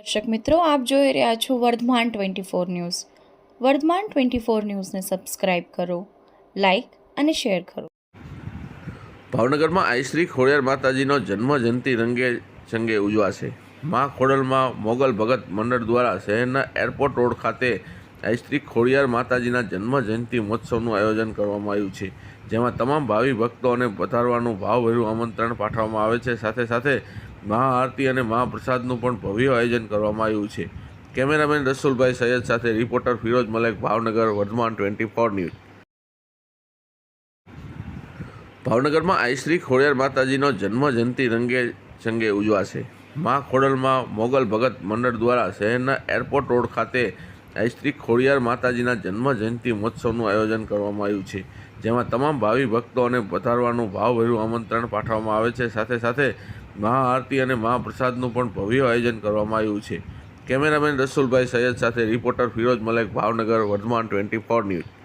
દર્શક મિત્રો, આપ જોઈ રહ્યા છો Vardhman twenty four news. Vardhman twenty four ન્યૂઝને સબસ્ક્રાઇબ કરો, લાઇક અને શેર કરો. ભાવનગરમાં આઈશ્રી ખોડિયાર માતાજીનો જન્મ જયંતિ રંગે ચંગે ઉજવાશે. મા ખોડલમાં મોગલ ભગત મંડળ દ્વારા શહેરના એરપોર્ટ રોડ ખાતે આઈશ્રી ખોડિયાર માતાજીના જન્મ જયંતિ મહોત્સવનું આયોજન કરવામાં આવ્યું છે, જેમાં તમામ ભાવિ ભક્તોને પધારવાનું ભાવભર્યું આમંત્રણ પાઠવવામાં આવે છે. સાથે સાથે મહાઆરતી અને મહાપ્રસાદનું પણ ભવ્ય આયોજન કરવામાં આવ્યું છે. કેમેરામેન રસુલભાઈ સૈયદ સાથે reporter Firoz Malek, Bhavnagar Vardhman twenty four news. ભાવનગરમાં આઈશ્રી ખોડિયાર માતાજીનો જન્મ જયંતિ રંગે ચંગે ઉજવાશે. મા ખોડલમાં મોગલ ભગત મંડળ દ્વારા શહેરના એરપોર્ટ રોડ ખાતે આઈશ્રી ખોડિયાર માતાજીના જન્મ જયંતિ મહોત્સવનું આયોજન કરવામાં આવ્યું છે, જેમાં તમામ ભાવિ ભક્તોને પધારવાનું ભાવભર્યું આમંત્રણ પાઠવવામાં આવે છે. સાથે સાથે મહાઆરતી અને મહાપ્રસાદનું પણ ભવ્ય આયોજન કરવામાં આવ્યું છે. કેમેરામેન રસુલભાઈ સૈયદ સાથે reporter Firoz Malek, Bhavnagar, Vardhman twenty four news.